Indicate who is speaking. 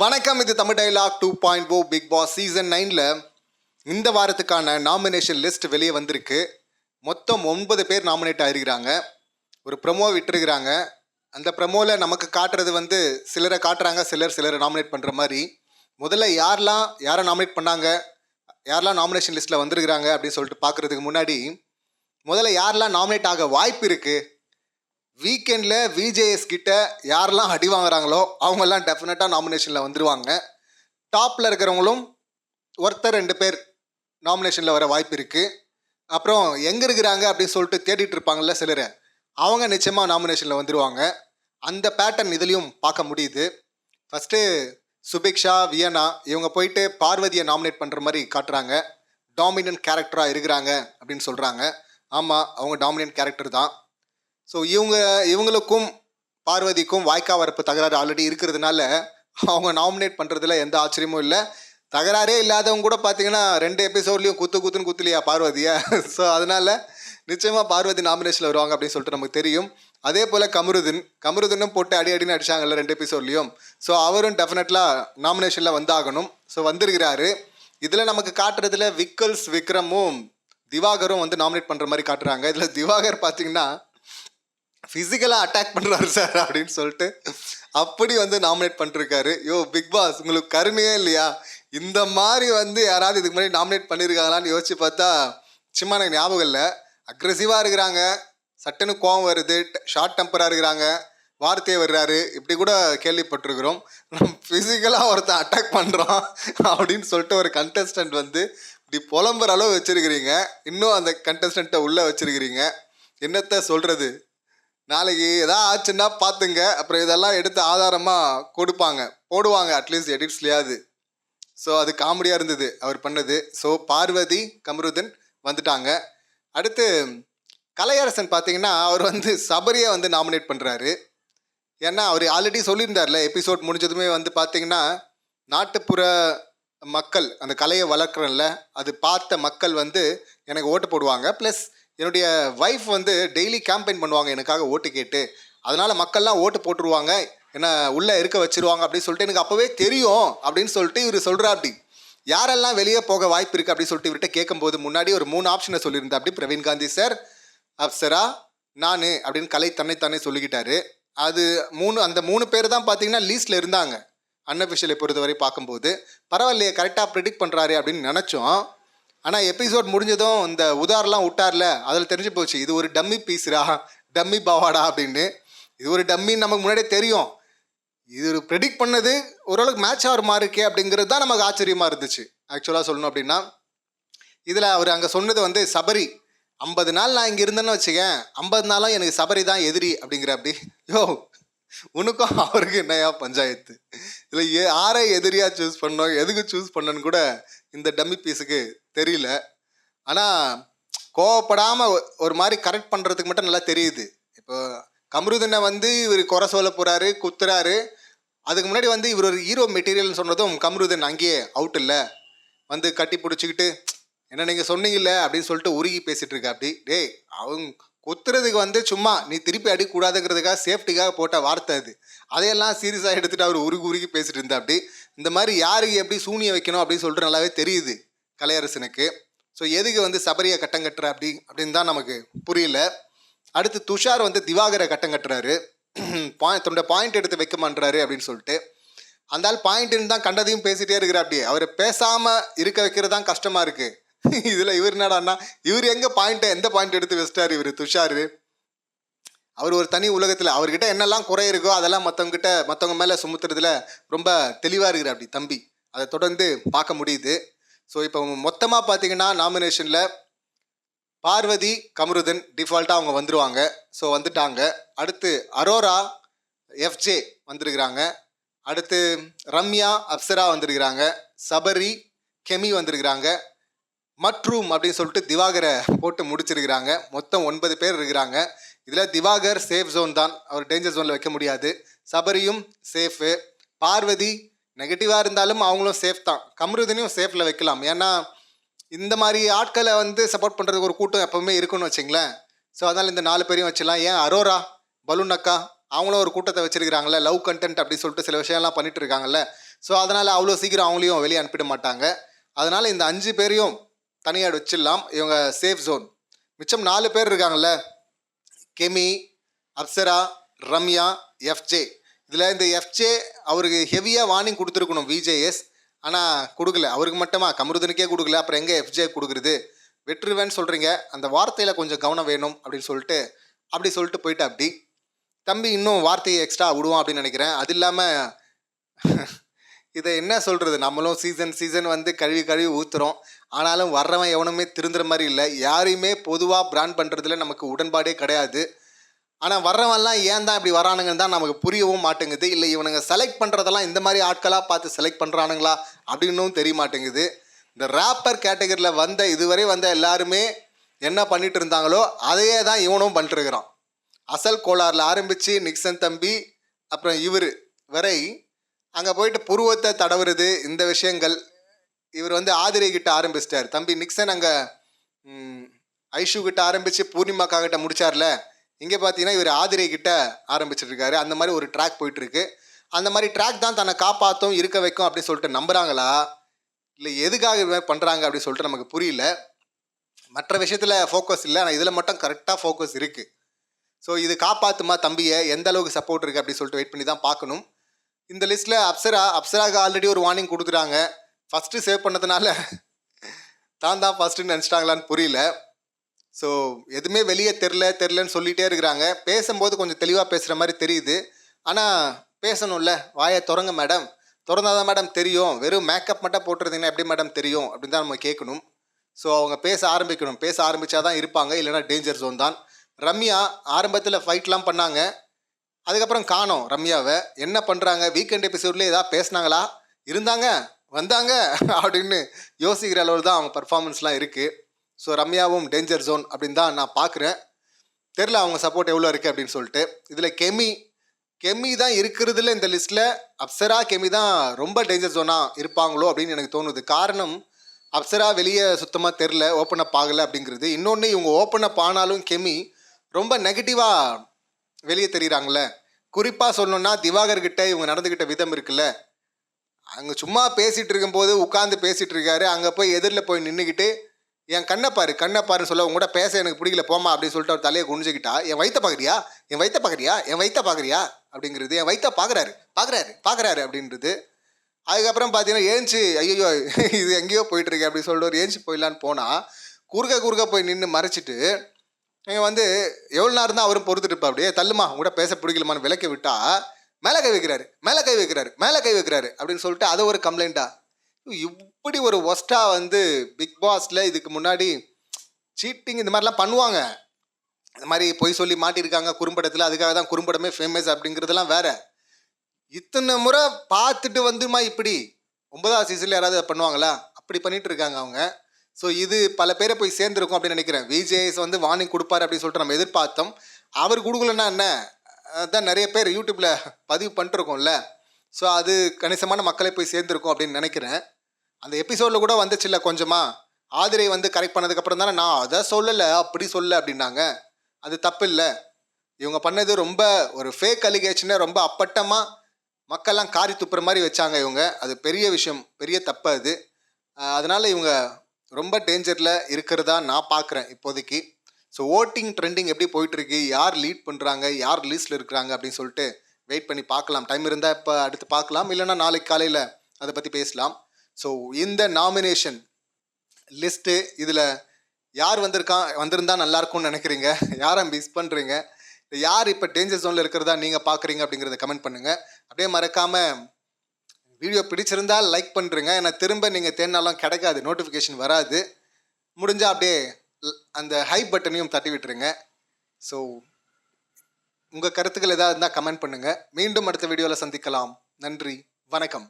Speaker 1: வணக்கம் இது Tamil dialogue two point O Bigg Boss season நைனில் இந்த வாரத்துக்கான நாமினேஷன் லிஸ்ட் வெளியே வந்திருக்கு. மொத்தம் ஒன்பது பேர் நாமினேட் ஆகிருக்கிறாங்க ஒரு ப்ரமோ விட்டுருக்குறாங்க. அந்த ப்ரமோவில் நமக்கு காட்டுறது வந்து சிலரை காட்டுறாங்க சிலர் சிலரை நாமினேட் பண்ணுற மாதிரி. முதல்ல யாரெல்லாம் யாரை நாமினேட் பண்ணாங்க யாரெல்லாம் நாமினேஷன் லிஸ்ட்டில் வந்திருக்கிறாங்க அப்படின்னு சொல்லிட்டு பார்க்குறதுக்கு முன்னாடி முதல்ல யாரெல்லாம் நாமினேட் ஆக வாய்ப்பு இருக்குது வீக்கெண்டில் விஜேஎஸ் கிட்ட யாரெல்லாம் அடி வாங்குறாங்களோ அவங்கெல்லாம் டெஃபினட்டாக நாமினேஷனில் வந்துடுவாங்க டாப்பில் இருக்கிறவங்களும் ஒருத்தர் ரெண்டு பேர் நாமினேஷனில் வர வாய்ப்பு இருக்குது அப்புறம் எங்கே இருக்கிறாங்க அப்படின்னு சொல்லிட்டு தேடிட்டு இருப்பாங்கல்ல சிலர். அவங்க நிச்சயமாக நாமினேஷனில் வந்துடுவாங்க அந்த பேட்டர்ன் இதுலேயும் பார்க்க முடியுது. ஃபஸ்ட்டு சுபிக்ஷா வியனா இவங்க போயிட்டு பார்வதியை நாமினேட் பண்ணுற மாதிரி காட்டுறாங்க. டாமினன்ட் கேரக்டராக இருக்கிறாங்க அப்படின்னு சொல்கிறாங்க ஆமாம் அவங்க டாமினன்ட் கேரக்டர் தான். ஸோ இவங்க இவங்களுக்கும் பார்வதிக்கும் வாய்க்கா வரப்பு தகராறு ஆல்ரெடி இருக்கிறதுனால அவங்க நாமினேட் பண்ணுறதுல எந்த ஆச்சரியமும் இல்லை. தகராறே இல்லாதவங்க கூட பார்த்தீங்கன்னா ரெண்டு எபிசோட்லேயும் குத்து குத்துன்னு குத்துலையா பார்வதியா. ஸோ அதனால் நிச்சயமாக பார்வதி நாமினேஷனில் வருவாங்க அப்படின்னு சொல்லிட்டு நமக்கு தெரியும். அதே போல் கமருதன் கமருதனும் போட்டு அடி அடின்னு அடிச்சாங்கல்ல ரெண்டு எபிசோட்லேயும் ஸோ அவரும் டெஃபினெட்லாக நாமினேஷனில் வந்தாகணும். ஸோ வந்திருக்கிறாரு. இதில் நமக்கு காட்டுறதுல விக்கல்ஸ் விக்ரமும் திவாகரும் வந்து நாமினேட் பண்ணுற மாதிரி காட்டுறாங்க. இதில் திவாகர் பார்த்தீங்கன்னா ஃபிசிக்கலாக அட்டாக் பண்ணுறாரு சார் அப்படின்னு சொல்லிட்டு அப்படி வந்து நாமினேட் பண்ணிருக்காரு. யோ பிக் பாஸ் உங்களுக்கு கருமையே இல்லையா? இந்த மாதிரி வந்து யாராவது இதுக்கு முன்னாடி நாமினேட் பண்ணியிருக்காங்களான்னு யோசிச்சு பார்த்தா சும்மா எனக்கு ஞாபகம் இல்லை. அக்ரெசிவாக இருக்கிறாங்க. சட்டுன்னு கோவம் வருது. ஷார்ட் டெம்பராக இருக்கிறாங்க. வார்த்தையை வர்றாரு. இப்படி கூட கேள்விப்பட்டிருக்கிறோம். நம்ம ஃபிசிக்கலாக ஒருத்தன் அட்டாக் பண்ணுறான் அப்படின்னு சொல்லிட்டு ஒரு கண்டஸ்டன்ட் வந்து இப்படி புலம்புற அளவு வச்சுருக்கிறீங்க. இன்னும் அந்த கண்டஸ்டண்ட்டை உள்ளே வச்சுருக்கிறீங்க. என்னத்த சொல்கிறது நாளைக்கு எதாவது ஆச்சுன்னா பார்த்துங்க. அப்புறம் இதெல்லாம் எடுத்து ஆதாரமாக கொடுப்பாங்க. போடுவாங்க. அட்லீஸ்ட் எடிட்ஸ்லையாவது ஸோ அது காமெடியாக இருந்தது. அவர் பண்ணது. ஸோ பார்வதி கமருதன் வந்துட்டாங்க. அடுத்து கலையரசன் பார்த்தீங்கன்னா அவர் வந்து சபரியை வந்து நாமினேட் பண்ணுறாரு ஏன்னா அவர் ஆல்ரெடி சொல்லியிருந்தார்ல எபிசோட் முடிஞ்சதுமே வந்து பார்த்தீங்கன்னா நாட்டுப்புற மக்கள் அந்த கலையை வளர்க்குறோம்ல அது பார்த்த மக்கள் வந்து எனக்கு ஓட்டு போடுவாங்க. ப்ளஸ் என்னுடைய ஒய்ஃப் வந்து டெய்லி கேம்பெயின் பண்ணுவாங்க எனக்காக ஓட்டு கேட்டு. அதனால் மக்கள்லாம் ஓட்டு போட்டுருவாங்க. என்ன உள்ளே இருக்க வச்சிருவாங்க அப்படின்னு சொல்லிட்டு எனக்கு அப்போவே தெரியும் அப்படின்னு சொல்லிட்டு இவர் சொல்கிறாப்படி யாரெல்லாம் வெளியே போக வாய்ப்பு இருக்குது அப்படின்னு சொல்லிட்டு இவர்கிட்ட கேட்கும்போது முன்னாடி ஒரு மூணு ஆப்ஷனை சொல்லியிருந்தா அப்படி பிரவீன் காந்தி சார் அப்சரா நான் அப்படின்னு கலை தன்னைத்தானே சொல்லிக்கிட்டாரு. அது மூணு அந்த மூணு பேர் தான் பார்த்தீங்கன்னா லீஸ்டில் இருந்தாங்க. அன்னபிஷியலை பொறுத்தவரை பார்க்கும்போது. பரவாயில்லையே கரெக்டாக ப்ரிடிக்ட் பண்ணுறாரு அப்படின்னு நினச்சோம். ஆனால் எபிசோட் முடிஞ்சதும் இந்த உதாரெலாம் விட்டார்ல அதில் தெரிஞ்சு போச்சு இது ஒரு டம்மி பீஸ்ரா டம்மி பாவாடா அப்படின்னு. இது ஒரு டம்மின்னு நமக்கு முன்னாடியே தெரியும். இது ஒரு ப்ரெடிக்ட் பண்ணது ஓரளவுக்கு மேட்ச் ஆகிற மாதிரி இருக்கே அப்படிங்கிறது தான் நமக்கு ஆச்சரியமாக இருந்துச்சு. ஆக்சுவலாக சொல்லணும் அப்படின்னா இதில் அவர் அங்கே சொன்னது வந்து சபரி ஐம்பது நாள் நான் இங்கே இருந்தேன்னு வச்சுக்கேன் ஐம்பது நாளும் எனக்கு சபரி தான் எதிரி அப்படிங்கிற அப்படி. யோ உனக்கும் அவருக்கு என்னையா பஞ்சாயத்து? இதில் ஏ யாரை எதிரியாக சூஸ் பண்ணோம் எதுக்கு சூஸ் பண்ணணும்னு கூட இந்த டம்மி பீஸுக்கு தெரியல. ஆனால் கோவப்படாமல் ஒரு மாதிரி கரெக்ட் பண்ணுறதுக்கு மட்டும் நல்லா தெரியுது. இப்போ கமருதனை வந்து இவர் குறை சொல்ல போகிறாரு குத்துறாரு. அதுக்கு முன்னாடி வந்து இவர் ஒரு ஹீரோ மெட்டீரியல்னு சொன்னதும் கமருதன் அங்கேயே அவுட் இல்லை. வந்து கட்டி பிடிச்சிக்கிட்டு என்ன நீங்கள் சொன்னீங்கல்ல? அப்படின்னு சொல்லிட்டு உருகி பேசிகிட்டு இருக்கா அப்படி டேய் அவங்க குத்துறதுக்கு வந்து சும்மா நீ திருப்பி அடிக்கூடாதுங்கிறதுக்காக சேஃப்டிக்காக போட்ட வார்த்தை அது. அதையெல்லாம் சீரியஸாக எடுத்துகிட்டு அவர் உருகி உருகி பேசிகிட்டு இருந்தா அப்படி இந்த மாதிரி யாருக்கு எப்படி சூனிய வைக்கணும்? அப்படின்னு சொல்லிட்டு நல்லாவே தெரியுது. கலையரசனுக்கு. ஸோ எதுக்கு வந்து சபரியை கட்டம் கட்டுற அப்படி அப்படின்னு தான் நமக்கு புரியல. அடுத்து துஷார் வந்து திவாகரை கட்டம் கட்டுறாரு. பாயிண்ட் தன்னோட பாயிண்ட் எடுத்து வைக்க மாட்டுறாரு அப்படின்னு சொல்லிட்டு. அந்த ஆள் பாயிண்ட்னு தான் கண்டதையும் பேசிட்டே இருக்கிற அப்படியே. அவர் பேசாமல் இருக்க வைக்கிறது தான் கஷ்டமாக இருக்குது இதில் இவர் என்னடான்னா இவர் எங்கே பாயிண்ட்டை எந்த பாயிண்ட் எடுத்து வச்சிட்டார் இவர் துஷாரு? அவர் ஒரு தனி உலகத்தில் அவர்கிட்ட என்னெல்லாம் குறை இருக்கோ அதெல்லாம் மற்றவங்ககிட்ட மற்றவங்க மேலே சுமத்துறதுல ரொம்ப தெளிவாக இருக்கிற அப்படி தம்பி. அதை தொடர்ந்து பார்க்க முடியுது. ஸோ இப்போ மொத்தமாக பார்த்தீங்கன்னா நாமினேஷனில் பார்வதி கமருதன் டிஃபால்ட்டாக அவங்க வந்துருவாங்க. ஸோ வந்துட்டாங்க. அடுத்து அரோரா எஃப்ஜே வந்திருக்கிறாங்க. அடுத்து ரம்யா அப்சரா வந்திருக்கிறாங்க. சபரி கெமி வந்திருக்கிறாங்க. மற்றும் அப்படின்னு சொல்லிட்டு திவாகரை போட்டு முடிச்சிருக்கிறாங்க. மொத்தம் ஒன்பது பேர் இருக்கிறாங்க. இதில் திவாகர் சேஃப் ஜோன் தான். அவர் டேஞ்சர் ஜோனில் வைக்க முடியாது. சபரியும் சேஃபு பார்வதி நெகட்டிவாக இருந்தாலும் அவங்களும் சேஃப் தான். கமருதனையும் சேஃபில் வைக்கலாம். ஏன்னா இந்த மாதிரி ஆட்களை வந்து சப்போர்ட் பண்ணுறதுக்கு ஒரு கூட்டம் எப்போவுமே இருக்குன்னு வச்சுங்களேன். ஸோ அதனால் இந்த நாலு பேரையும் வச்சிடலாம் ஏன் அரோரா பலூன் அக்கா அவங்களும் ஒரு கூட்டத்தை வச்சிருக்கிறாங்கல்ல லவ் கண்டென்ட் அப்படின்னு சொல்லிட்டு சில விஷயம்லாம் பண்ணிட்டு இருக்காங்கல்ல. ஸோ அதனால் அவ்வளோ சீக்கிரம் அவங்களையும் வெளியே அனுப்பிட மாட்டாங்க. அதனால் இந்த அஞ்சு பேரையும் தனியாக வச்சிடலாம். இவங்க சேஃப் ஜோன் மிச்சம் நாலு பேர் இருக்காங்கல்ல. கெமி அப்சரா ரம்யா எஃப்ஜே. இதில் இந்த எஃப்ஜே அவருக்கு ஹெவியாக வார்னிங் கொடுத்துருக்கணும் விஜேஎஸ் ஆனால் கொடுக்கல. அவருக்கு மட்டுமா? கமருதனுக்கே கொடுக்கல. அப்புறம் எங்கே எஃப்ஜே கொடுக்குறது? வெற்றுவேன்னு சொல்கிறீங்க அந்த வார்த்தையில் கொஞ்சம் கவனம் வேணும் அப்படின்னு சொல்லிட்டு அப்படி சொல்லிட்டு போயிட்டு அப்படி. தம்பி இன்னும் வார்த்தையை எக்ஸ்ட்ரா விடுவான் அப்படின்னு நினைக்கிறேன். அது இல்லாமல் இதை என்ன சொல்கிறது நம்மளும் சீசன் சீசன் வந்து கழுவி கழுவி ஊற்றுறோம் ஆனாலும் வர்றவன் எவனுமே திருந்துற மாதிரி இல்லை. யாரையுமே பொதுவாக பிராண்ட் பண்ணுறதுல நமக்கு உடன்பாடே கிடையாது. ஆனால் வர்றவன்லாம் ஏன் தான் இப்படி வரானுங்கன்னு தான் நமக்கு புரியவும் மாட்டேங்குது. இல்லை இவனுங்க செலக்ட் பண்ணுறதெல்லாம் இந்த மாதிரி ஆட்களாக பார்த்து செலக்ட் பண்ணுறானுங்களா அப்படின்னும் தெரிய மாட்டேங்குது. இந்த ரேப்பர் கேட்டகரியில் வந்த இதுவரை வந்த எல்லாருமே என்ன பண்ணிட்டு இருந்தாங்களோ அதையே தான் இவனும் பண்ணிட்டுருக்கிறான் அசல் கோளாறில் ஆரம்பித்து நிக்சன் தம்பி அப்புறம் இவர் வரை அங்கே போயிட்டு புருவத்தை தடவுறது இந்த விஷயங்கள். இவர் வந்து ஆதிரை கிட்ட ஆரம்பிச்சிட்டார். தம்பி நிக்சன் அங்கே ஐஷு கிட்ட ஆரம்பித்து பூர்ணிமாக்கா கிட்ட முடிச்சார்ல? இங்கே பார்த்தீங்கன்னா இவர் ஆதிரை கிட்ட ஆரம்பிச்சிட்டு அந்த மாதிரி ஒரு ட்ராக் போயிட்டுருக்கு அந்த மாதிரி ட்ராக் தான் தன்னை காப்பாற்றும் இருக்க வைக்கும் அப்படின்னு சொல்லிட்டு நம்புறாங்களா? இல்லை எதுக்காக இது மாதிரி பண்ணுறாங்க அப்படின்னு சொல்லிட்டு நமக்கு புரியல. மற்ற விஷயத்தில் ஃபோக்கஸ் இல்லை. ஆனால் இதில் மட்டும் கரெக்டாக ஃபோக்கஸ் இருக்குது ஸோ இது காப்பாற்றுமா தம்பியை? எந்த அளவுக்கு சப்போர்ட் இருக்குது அப்படின்னு சொல்லிட்டு வெயிட் பண்ணி தான் பார்க்கணும். இந்த லிஸ்ட்டில் அப்சரா அப்சராக்கு ஆல்ரெடி ஒரு வார்னிங் கொடுத்துட்டாங்க. ஃபஸ்ட்டு சேவ் பண்ணதுனால தான் தான் ஃபஸ்ட்டுன்னு நினச்சிட்டாங்களான்னு புரியல. ஸோ எதுவுமே வெளியே தெரில தெரிலன்னு சொல்லிகிட்டே இருக்கிறாங்க. பேசும்போது கொஞ்சம் தெளிவாக பேசுகிற மாதிரி தெரியுது. ஆனால் பேசணும்ல. வாயை திறங்க மேடம் திறந்தாதான் மேடம் தெரியும். வெறும் மேக்கப் மட்டும் போட்டிருந்தீங்கன்னா எப்படி மேடம் தெரியும்? அப்படின்னு தான் நம்ம கேட்கணும். ஸோ அவங்க பேச ஆரம்பிக்கணும். பேச ஆரம்பித்தா தான் இருப்பாங்க. இல்லைனா டேஞ்சர் ஜோன் தான். ரம்யா ஆரம்பத்தில் ஃபைட்லாம் பண்ணாங்க. அதுக்கப்புறம் காணோம் ரம்யாவை. என்ன பண்ணுறாங்க வீக்கெண்ட் எபிசோட்லேயே ஏதாவது பேசுனாங்களா? இருந்தாங்க. வந்தாங்க. அப்படின்னு யோசிக்கிற அளவில் தான் அவங்க பர்ஃபார்மன்ஸ்லாம் இருக்குது ஸோ ரம்யாவும் டேஞ்சர் ஜோன் அப்படின்னு தான் நான் பார்க்குறேன். தெரில அவங்க சப்போர்ட் எவ்வளோ இருக்குது அப்படின்னு சொல்லிட்டு. இதில் கெமி கெமி தான் இருக்கிறதுல இந்த லிஸ்ட்டில் அப்சரா கெமி தான் ரொம்ப டேஞ்சர் ஜோனாக இருப்பாங்களோ அப்படின்னு எனக்கு தோணுது. காரணம் அப்சரா வெளியே சுத்தமாக தெரில ஓப்பன் அப் ஆகலை அப்படிங்கிறது. இன்னொன்று இவங்க ஓப்பன் அப் ஆனாலும் கெமி ரொம்ப நெகட்டிவாக வெளியே தெரிகிறாங்களே குறிப்பாக சொல்லணுன்னா திவாகர்கிட்ட இவங்க நடந்துக்கிட்ட விதம் இருக்குல்ல. அங்கே சும்மா பேசிகிட்டு இருக்கும்போது உட்காந்து பேசிகிட்டு இருக்காரு. அங்கே போய் எதிரில் போய் நின்றுக்கிட்டு என் கண்ணை பாரு கண்ணை பாரு சொல்ல உங்க கூட பேச எனக்கு பிடிக்கல போமா அப்படின்னு சொல்லிட்டு அவர் தலையை குனிஞ்சுக்கிட்டா என் வயித்த பார்க்குறியா என் வயித்த பார்க்குறியா என் வைத்த பார்க்குறியா அப்படிங்கிறது என் வயித்த பார்க்குறாரு பார்க்குறாரு பார்க்குறாரு அப்படின்றது. அதுக்கப்புறம் பார்த்தீங்கன்னா ஏஞ்சி ஐயோ இது எங்கேயோ போயிட்டுருக்கு அப்படின்னு சொல்லிட்டு ஒரு ஏஞ்சி போயிடலான்னு போனால் குறுக்க குறுக்க போய் நின்று மறைச்சிட்டு இவன் வந்து எவ்வளோ நேரம் தான் அவரும் பொறுத்துட்டு அப்படியே தள்ளுமா உங்கள்கிட்ட கூட பேச பிடிக்கலமான்னு விளக்கி விட்டா மேலே கை வைக்கிறாரு மேலே கை வைக்கிறாரு மேலே கை வைக்கிறாரு அப்படின்னு சொல்லிட்டு அதை ஒரு கம்ப்ளைண்ட்டா இப்படி ஒரு ஒஸ்டா வந்து பிக் பாஸ்ல இதுக்கு முன்னாடி சீட்டிங் இந்த மாதிரிலாம் பண்ணுவாங்க. இந்த மாதிரி பொய் சொல்லி மாட்டியிருக்காங்க குறும்படத்தில் அதுக்காக தான் குறும்படமே ஃபேமஸ் அப்படிங்கிறதுலாம் வேற. இத்தனை முறை பார்த்துட்டு வந்துமா இப்படி? ஒன்பதாவது சீசனில் யாராவது பண்ணுவாங்களா? அப்படி பண்ணிட்டு இருக்காங்க அவங்க. ஸோ இது பல பேரை போய் சேர்ந்துருக்கும் அப்படின்னு நினைக்கிறேன். விஜேஎஸ் வந்து வார்னிங் கொடுப்பாரு அப்படின்னு சொல்லிட்டு நம்ம எதிர்பார்த்தோம். அவர் கொடுக்கலன்னா என்ன? அதான் நிறைய பேர் யூடியூப்பில் பதிவு பண்ணிட்டுருக்கோம்ல ஸோ அது கணிசமான மக்களை போய் சேர்ந்துருக்கும் அப்படின்னு நினைக்கிறேன். அந்த எபிசோடில் கூட வந்துச்சுல்ல கொஞ்சமாக ஆதிரை வந்து கரெக்ட் பண்ணதுக்கப்புறம் தானே நான் அதை சொல்லலை அப்படி சொல்ல அப்படின்னாங்க. அது தப்பு இல்லை இவங்க பண்ணது ரொம்ப ஒரு ஃபேக் அலிகேஷனை ரொம்ப அப்பட்டமாக மக்கள்லாம் காரி துப்புற மாதிரி வச்சாங்க இவங்க. அது பெரிய விஷயம் பெரிய தப்பு அது. அதனால் இவங்க ரொம்ப டேஞ்சரில் இருக்கிறதா நான் பார்க்குறேன் இப்போதைக்கு. ஸோ ஓட்டிங் ட்ரெண்டிங் எப்படி போயிட்டுருக்கு யார் லீட் பண்ணுறாங்க யார் லீஸ்டில் இருக்கிறாங்க? அப்படின்னு சொல்லிட்டு வெயிட் பண்ணி பார்க்கலாம். டைம் இருந்தால் இப்போ அடுத்து பார்க்கலாம். இல்லைன்னா நாளைக்கு காலையில் அதை பற்றி பேசலாம். ஸோ இந்த நாமினேஷன் லிஸ்ட்டு இதில் யார் வந்திருக்கான் வந்திருந்தா நல்லாயிருக்கும்னு நினைக்கிறீங்க? யாரை மிஸ் பண்ணுறீங்க யார் இப்போ டேஞ்சர் ஜோனில் இருக்கிறதா நீங்கள் பார்க்குறீங்க அப்படிங்கிறத கமெண்ட் பண்ணுங்கள் அப்படியே மறக்காமல் வீடியோ பிடிச்சிருந்தால் லைக் பண்ணுறேங்க ஏன்னா திரும்ப நீங்கள் தேடினாலும் கிடைக்காது. நோட்டிஃபிகேஷன் வராது. முடிஞ்சால் அப்படியே அந்த ஹை பட்டனையும் தட்டி விட்டுருங்க. ஸோ உங்கள் கருத்துக்கள் ஏதாவது இருந்தால் கமெண்ட் பண்ணுங்கள் மீண்டும் அடுத்த வீடியோவில் சந்திக்கலாம். நன்றி. வணக்கம்.